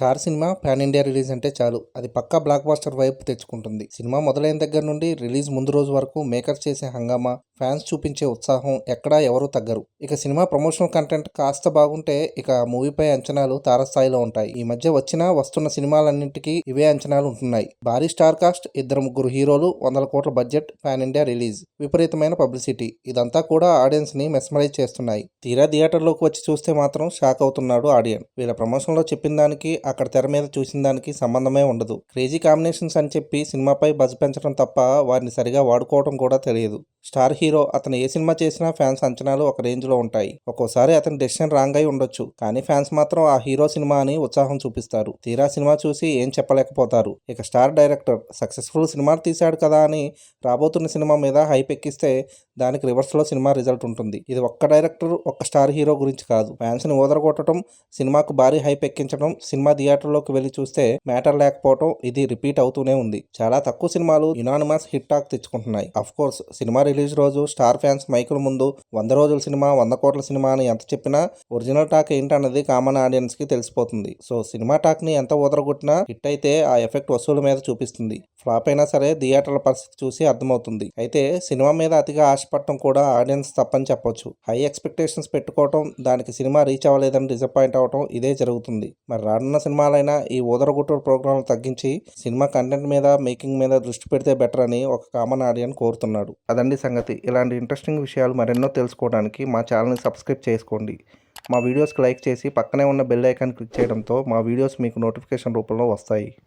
Star cinema pan India release అంటే చాలు. అది పక్కా బ్లాక్ బాస్టర్ వైపు తెచ్చుకుంటుంది. సినిమా మొదలైన దగ్గర నుండి రిలీజ్ ముందు రోజు వరకు మేకర్స్ చేసే హంగామా ఫ్యాన్స్ చూపించే ఉత్సాహం ఎక్కడా ఎవరూ తగ్గరు. ఇక సినిమా ప్రమోషనల్ కంటెంట్ కాస్త బాగుంటే ఇక మూవీపై అంచనాలు తారస్థాయిలో ఉంటాయి. ఈ మధ్య వచ్చిన వస్తున్న సినిమాలన్నింటికీ ఇవే అంచనాలు ఉంటున్నాయి. భారీ స్టార్ కాస్ట్ ఇద్దరు ముగ్గురు హీరోలు వందల కోట్ల బడ్జెట్ పాన్ ఇండియా రిలీజ్. విపరీతమైన పబ్లిసిటీ. ఇదంతా కూడా ఆడియన్స్ని మెస్మరైజ్ చేస్తున్నాయి. తీరా థియేటర్లోకి వచ్చి చూస్తే మాత్రం షాక్ అవుతున్నాడు ఆడియన్. వీళ్ళ ప్రమోషన్లో చెప్పిన దానికి అక్కడ తెర మీద చూసిన దానికి సంబంధమే ఉండదు. క్రేజీ కాంబినేషన్స్ అని చెప్పి సినిమాపై బజ్ పెంచడం తప్ప వారిని సరిగా వాడుకోవడం కూడా తెలియదు. స్టార్ హీరో అతను ఏ సినిమా చేసినా ఫ్యాన్స్ అంచనాలు ఒక రేంజ్లో ఉంటాయి. ఒక్కోసారి అతని డెసిషన్ రాంగ్ అయి ఉండొచ్చు. కానీ ఫ్యాన్స్ మాత్రం ఆ హీరో సినిమా అని ఉత్సాహం చూపిస్తారు. తీరా సినిమా చూసి ఏం చెప్పలేకపోతారు. ఇక స్టార్ డైరెక్టర్ సక్సెస్ఫుల్ సినిమా తీశాడు కదా అని రాబోతున్న సినిమా మీద హైప్ ఎక్కిస్తే దానికి రివర్స్లో సినిమా రిజల్ట్ ఉంటుంది. ఇది ఒక్క డైరెక్టర్ ఒక్క స్టార్ హీరో గురించి కాదు. ఫ్యాన్స్ని ఓదరగొట్టడం సినిమాకు భారీ హైప్ ఎక్కించడం సినిమా థియేటర్లోకి వెళ్ళి చూస్తే మ్యాటర్ లేకపోవడం ఇది రిపీట్ అవుతూనే ఉంది. చాలా తక్కువ సినిమాలు యునానిమస్ హిట్ టాక్ తెచ్చుకుంటున్నాయి. అఫ్ కోర్స్ సినిమా రిలీజ్ రోజు స్టార్ ఫ్యాన్స్ మైకుల ముందు వంద రోజుల సినిమా వంద కోట్ల సినిమా అని ఎంత చెప్పినా ఒరిజినల్ టాక్ ఏంటన్నది కామన్ ఆడియన్స్కి తెలిసిపోతుంది. సో సినిమా టాక్ని ఎంత ఓదరగొట్టినా హిట్ అయితే ఆ ఎఫెక్ట్ వసూలు మీద చూపిస్తుంది. ఫ్లాప్ అయినా సరే థియేటర్ల పరిస్థితి చూసి అర్థమవుతుంది. అయితే సినిమా మీద అతిగా ఆశపడటం కూడా ఆడియన్స్ తప్పని చెప్పొచ్చు. హై ఎక్స్పెక్టేషన్స్ పెట్టుకోవటం దానికి సినిమా రీచ్ అవ్వలేదని డిసప్పాయింట్ అవటం ఇదే జరుగుతుంది. మరి రానున్న సినిమాలైనా ఈ ఊదరగుట్టూరు ప్రోగ్రాంలు తగ్గించి సినిమా కంటెంట్ మీద మేకింగ్ మీద దృష్టి పెడితే బెటర్ అని ఒక కామన్ ఆడియన్ కోరుతున్నాడు. అదండి సంగతి. ఇలాంటి ఇంట్రెస్టింగ్ విషయాలు మరెన్నో తెలుసుకోవడానికి మా ఛానల్ని సబ్స్క్రైబ్ చేసుకోండి. మా వీడియోస్కి లైక్ చేసి పక్కనే ఉన్న బెల్ ఐకాన్ క్లిక్ చేయడంతో మా వీడియోస్ మీకు నోటిఫికేషన్ రూపంలో వస్తాయి.